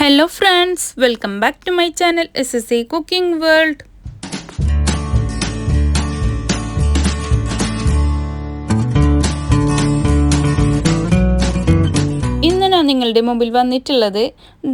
hello friends welcome back to my channel S S A cooking world നിങ്ങളുടെ മുമ്പിൽ വന്നിട്ടുള്ളത്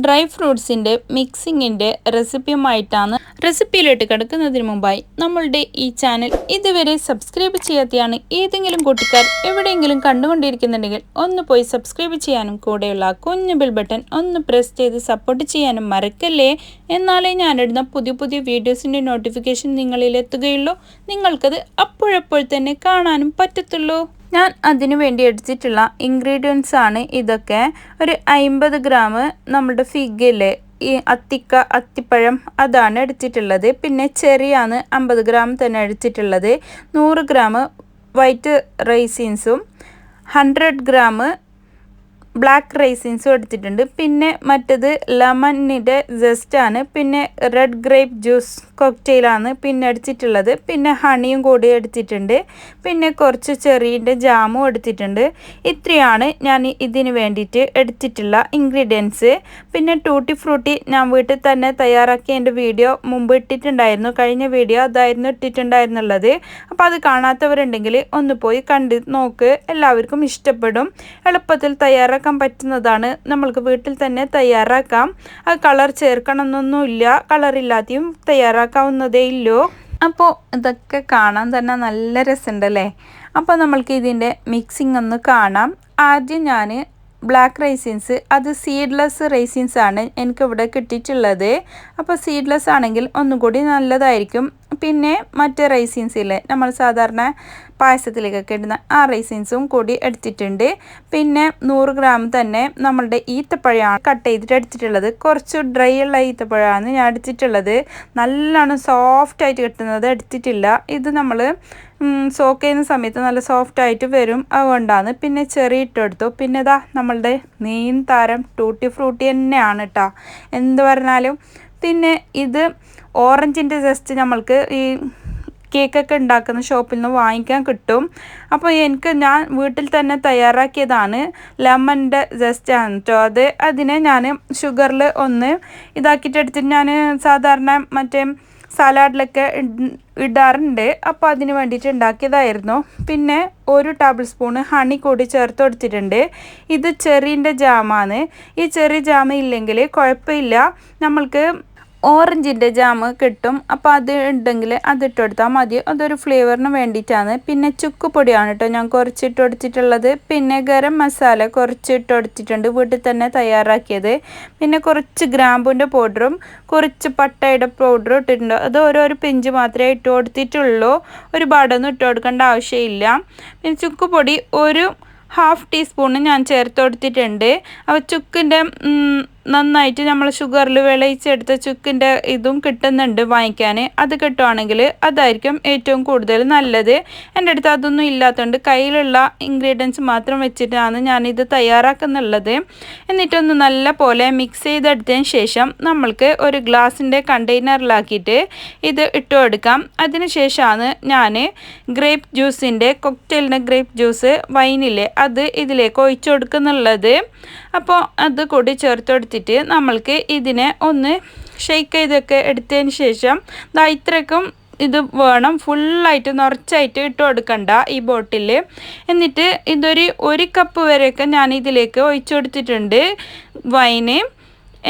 dry ഫ്രൂട്ട്സിന്റെ മിക്സിങ്ങിന്റെ റെസിപ്പിയുമായിട്ടാണ്. റെസിപ്പിയിലോട്ട് കിടക്കുന്നതിന് മുമ്പായി നമ്മളുടെ ഈ ചാനൽ ഇതുവരെ സബ്സ്ക്രൈബ് ചെയ്യാത്തതാണ് ഏതെങ്കിലും കൂട്ടുകാർ എവിടെയെങ്കിലും കണ്ടുകൊണ്ടിരിക്കുന്നുണ്ടെങ്കിൽ ഒന്ന് പോയി സബ്സ്ക്രൈബ് ചെയ്യാനും കൂടെയുള്ള കുഞ്ഞു ബിൽ ബട്ടൺ ഒന്ന് പ്രസ് ചെയ്ത് സപ്പോർട്ട് ചെയ്യാനും മറക്കല്ലേ? എന്നാലേ ഞാനിടുന്ന പുതിയ പുതിയ വീഡിയോസിന്റെ നോട്ടിഫിക്കേഷൻ നിങ്ങളിൽ എത്തുകയുള്ളൂ. നിങ്ങൾക്കത് അപ്പോഴപ്പോൾ തന്നെ കാണാനും പറ്റത്തുള്ളൂ. ഞാൻ അതിനു വേണ്ടി എടുത്തിട്ടുള്ള ഇൻഗ്രീഡിയൻസ് ആണ് ഇതൊക്കെ. ഒരു അമ്പത് ഗ്രാം നമ്മുടെ ഫിഗിൽ ഈ അത്തിക്ക അത്തിപ്പഴം അതാണ് എടുത്തിട്ടുള്ളത്. പിന്നെ ചെറിയാണ് അമ്പത് ഗ്രാം തന്നെ എടുത്തിട്ടുള്ളത്. നൂറ് ഗ്രാം വൈറ്റ് റൈസിൻസും ഹൺഡ്രഡ് ഗ്രാം ബ്ലാക്ക് റൈസിൻസും എടുത്തിട്ടുണ്ട്. പിന്നെ മറ്റത് ലെമണിന്റെ ജസ്റ്റാണ് പിന്നെ റെഡ് ഗ്രേപ്പ് ജ്യൂസ് കോക്ടെയിലാണ് പിന്നെ എടുത്തിട്ടുള്ളത്. പിന്നെ ഹണിയും കൂടി എടുത്തിട്ടുണ്ട്. പിന്നെ കുറച്ച് ചെറിയന്റെ ജാമും എടുത്തിട്ടുണ്ട്. ഇത്രയാണ് ഞാൻ ഇതിന് വേണ്ടിയിട്ട് എടുത്തിട്ടുള്ള ഇൻഗ്രീഡിയൻസ് പിന്നെ ടൂട്ടി ഫ്രൂട്ടി ഞാൻ വീട്ടിൽ തന്നെ തയ്യാറാക്കി എന്റെ വീഡിയോ മുമ്പ് ഇട്ടിട്ടുണ്ടായിരുന്നു. കഴിഞ്ഞ വീഡിയോ അതായിരുന്നു ഇട്ടിട്ടുണ്ടായിരുന്നുള്ളത്. അപ്പോൾ അത് കാണാത്തവരുണ്ടെങ്കിൽ ഒന്ന് പോയി കണ്ട് നോക്ക്. എല്ലാവർക്കും ഇഷ്ടപ്പെടും. എളുപ്പത്തിൽ തയ്യാറാക്കാൻ പറ്റുന്നതാണ്. നമ്മൾക്ക് വീട്ടിൽ തന്നെ തയ്യാറാക്കാം. ആ കളർ ചേർക്കണമെന്നൊന്നുമില്ല കളറില്ലാതെയും തയ്യാറാക്കാവുന്നതേ തയ്യാറാക്കാവുന്നതേയില്ലോ അപ്പോൾ ഇതൊക്കെ കാണാൻ തന്നെ നല്ല രസമുണ്ടല്ലേ? അപ്പോൾ നമ്മൾക്ക് ഇതിന്റെ മിക്സിംഗ് ഒന്ന് കാണാം. ആദ്യം ഞാൻ ബ്ലാക്ക് റൈസിൻസ് അത് സീഡ്ലെസ് റൈസിൻസ് ആണ് എനിക്കിവിടെ കിട്ടിയിട്ടുള്ളത്. അപ്പോൾ സീഡ്ലെസ് ആണെങ്കിൽ ഒന്നുകൂടി നല്ലതായിരിക്കും. പിന്നെ മറ്റ് റൈസിൻസ് ഇല്ലേ? നമ്മൾ സാധാരണ പായസത്തിലേക്കൊക്കെ ഇടുന്ന ആ റൈസിൻസും കൂടി എടുത്തിട്ടുണ്ട്. പിന്നെ നൂറ് ഗ്രാം തന്നെ നമ്മളുടെ ഈത്തപ്പഴമാണ് കട്ട് ചെയ്തിട്ട് എടുത്തിട്ടുള്ളത്. കുറച്ച് ഡ്രൈ ഉള്ള ഈത്തപ്പഴമാണ് ഞാൻ എടുത്തിട്ടുള്ളത്. നല്ലോണം സോഫ്റ്റ് ആയിട്ട് കിട്ടുന്നത് എടുത്തിട്ടില്ല. ഇത് നമ്മൾ സോക്ക് ചെയ്യുന്ന സമയത്ത് നല്ല സോഫ്റ്റ് ആയിട്ട് വരും അതുകൊണ്ടാണ്. പിന്നെ ചെറിയ ഇട്ടെടുത്തു പിന്നെ ഇതാ നമ്മളുടെ നീൻ താരം ടൂട്ടി ഫ്രൂട്ടി തന്നെയാണ് കേട്ടോ എന്ത് പറഞ്ഞാലും പിന്നെ ഇത് ഓറഞ്ചിന്റെ ജസ്റ്റ് നമ്മൾക്ക് ഈ കേക്കൊക്കെ ഉണ്ടാക്കുന്ന ഷോപ്പിൽ നിന്ന് വാങ്ങിക്കാൻ കിട്ടും. അപ്പോൾ എനിക്ക് ഞാൻ വീട്ടിൽ തന്നെ തയ്യാറാക്കിയതാണ് ലെമണിന്റെ ജസ്റ്റ് ആണ് കേട്ടോ അത് അതിനെ ഞാൻ ഷുഗറിൽ ഒന്ന് ഇതാക്കിയിട്ടെടുത്തിട്ട് ഞാൻ സാധാരണ മറ്റേ സലാഡിലൊക്കെ ഇടാറുണ്ട്. അപ്പോൾ അതിന് വേണ്ടിയിട്ട് ഉണ്ടാക്കിയതായിരുന്നു. പിന്നെ ഒരു ടേബിൾ സ്പൂണ് ഹണി കൂടി ചേർത്ത് കൊടുത്തിട്ടുണ്ട്. ഇത് ചെറീന്റെ ജാമാണ്. ഈ ചെറിയ ജാമ ഇല്ലെങ്കിൽ കുഴപ്പമില്ല. നമ്മൾക്ക് ഓറഞ്ചിന്റെ ജാമ് കിട്ടും. അപ്പോൾ അത് ഉണ്ടെങ്കിൽ അത് ഇട്ട് കൊടുത്താൽ മതി. അതൊരു ഫ്ലേവറിന് വേണ്ടിയിട്ടാണ്. പിന്നെ ചുക്ക് പൊടിയാണ് കേട്ടോ ഞാൻ കുറച്ച് ഇട്ട് കൊടുത്തിട്ടുള്ളത്. പിന്നെ ഗരം മസാല കുറച്ച് ഇട്ട് കൊടുത്തിട്ടുണ്ട് വീട്ടിൽ തന്നെ തയ്യാറാക്കിയത്. പിന്നെ കുറച്ച് ഗ്രാമ്പൂന്റെ പൗഡറും കുറച്ച് പട്ടയുടെ പൗഡറും ഇട്ടിട്ടുണ്ട്. അത് ഓരോരോ പിഞ്ച് മാത്രമേ ഇട്ട് കൊടുത്തിട്ടുള്ളൂ. ഒരുപാടൊന്നും ഇട്ട് കൊടുക്കേണ്ട ആവശ്യമില്ല. പിന്നെ ചുക്ക് പൊടി ഒരു ഹാഫ് ടീസ്പൂണ് ഞാൻ ചേർത്ത് കൊടുത്തിട്ടുണ്ട്. അപ്പോൾ ചുക്കിന്റെ നന്നായിട്ട് നമ്മൾ ഷുഗറിൽ വിളയിച്ചെടുത്ത ചുക്കിന്റെ ഇതും കിട്ടുന്നുണ്ട് വാങ്ങിക്കാൻ അത് കിട്ടുവാണെങ്കിൽ അതായിരിക്കും ഏറ്റവും കൂടുതൽ നല്ലത്. എന്റെ അടുത്ത് അതൊന്നും ഇല്ലാത്തതുകൊണ്ട് കയ്യിലുള്ള ഇൻഗ്രീഡിയൻസ് മാത്രം വെച്ചിട്ടാണ് ഞാനിത് തയ്യാറാക്കുന്നുള്ളത്. എന്നിട്ടൊന്ന് നല്ല പോലെ മിക്സ് ചെയ്തെടുത്തതിന് ശേഷം നമ്മൾക്ക് ഒരു ഗ്ലാസിന്റെ കണ്ടെയ്നറിലാക്കിയിട്ട് ഇത് ഇട്ട് കൊടുക്കാം അതിന് ശേഷമാണ് ഞാൻ ഗ്രേപ്പ് ജ്യൂസിന്റെ കൊക്ടെയിലിന്റെ ഗ്രേപ്പ് ജ്യൂസ് വൈനില്ലേ അത് ഇതിലേക്ക് ഒഴിച്ചു കൊടുക്കുന്നുള്ളത്. അപ്പോൾ അത് കൂടി ചേർത്ത് കൊടുത്തിട്ട് നമ്മൾക്ക് ഇതിനെ ഒന്ന് ഷെയ്ക്ക് ചെയ്തൊക്കെ എടുത്തതിന് ശേഷം ദാ ഇത്രയ്ക്കും ഇത് വേണം. ഫുള്ളായിട്ട് നിറച്ചായിട്ട് ഇട്ട് കൊടുക്കണ്ട ഈ ബോട്ടിൽ എന്നിട്ട് ഇതൊരു ഒരു കപ്പ് വരെയൊക്കെ ഞാൻ ഇതിലേക്ക് ഒഴിച്ചു കൊടുത്തിട്ടുണ്ട്. വൈന്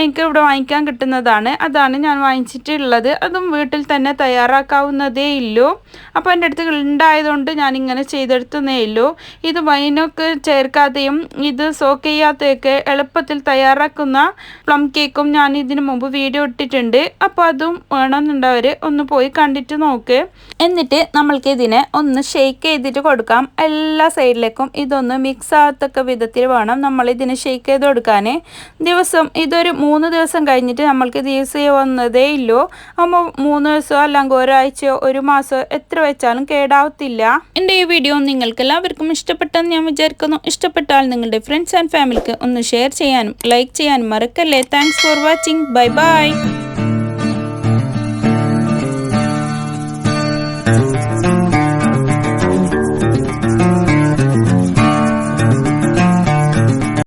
എനിക്ക് ഇവിടെ വാങ്ങിക്കാൻ കിട്ടുന്നതാണ്. അതാണ് ഞാൻ വാങ്ങിച്ചിട്ടുള്ളത്. അതും വീട്ടിൽ തന്നെ തയ്യാറാക്കാവുന്നതേ ഉള്ളൂ അപ്പോൾ എന്റെ അടുത്ത് ഉണ്ടായതുകൊണ്ട് ഞാൻ ഇങ്ങനെ ചെയ്തെടുത്തതേ ഉള്ളൂ ഇത് വൈനൊക്കെ ചേർക്കാതെയും ഇത് സോക്ക് ചെയ്യാത്തതൊക്കെ എളുപ്പത്തിൽ തയ്യാറാക്കുന്ന പ്ലം കേക്കും ഞാൻ ഇതിനു മുമ്പ് വീഡിയോ ഇട്ടിട്ടുണ്ട്. അപ്പോൾ അതും വേണമെന്നുണ്ടവർ ഒന്ന് പോയി കണ്ടിട്ട് നോക്ക്. എന്നിട്ട് നമ്മൾക്ക് ഇതിനെ ഒന്ന് ഷെയ്ക്ക് ചെയ്തിട്ട് കൊടുക്കാം. എല്ലാ സൈഡിലേക്കും ഇതൊന്ന് മിക്സ് ആകത്തക്ക വിധത്തിൽ വേണം നമ്മൾ ഇതിനെ ഷെയ്ക്ക് ചെയ്ത് കൊടുക്കാൻ ദിവസം ഇതൊരു മൂന്ന് ദിവസം കഴിഞ്ഞിട്ട് നമ്മൾക്ക് യൂസ് ചെയ്യുന്നതേ ഇല്ലൂ. അപ്പോൾ മൂന്ന് ദിവസമോ അല്ലെങ്കിൽ ഒരാഴ്ചയോ ഒരു മാസമോ എത്ര വെച്ചാലും കേടാവത്തില്ല. എന്റെ ഈ വീഡിയോ നിങ്ങൾക്ക് എല്ലാവർക്കും ഇഷ്ടപ്പെട്ടെന്ന് ഞാൻ വിചാരിക്കുന്നു. ഇഷ്ടപ്പെട്ടാൽ നിങ്ങളുടെ ഫ്രണ്ട്സ് ആൻഡ് ഫാമിലിക്ക് ഒന്ന് ഷെയർ ചെയ്യാനും ലൈക്ക് ചെയ്യാനും മറക്കല്ലേ. Thanks for watching bye bye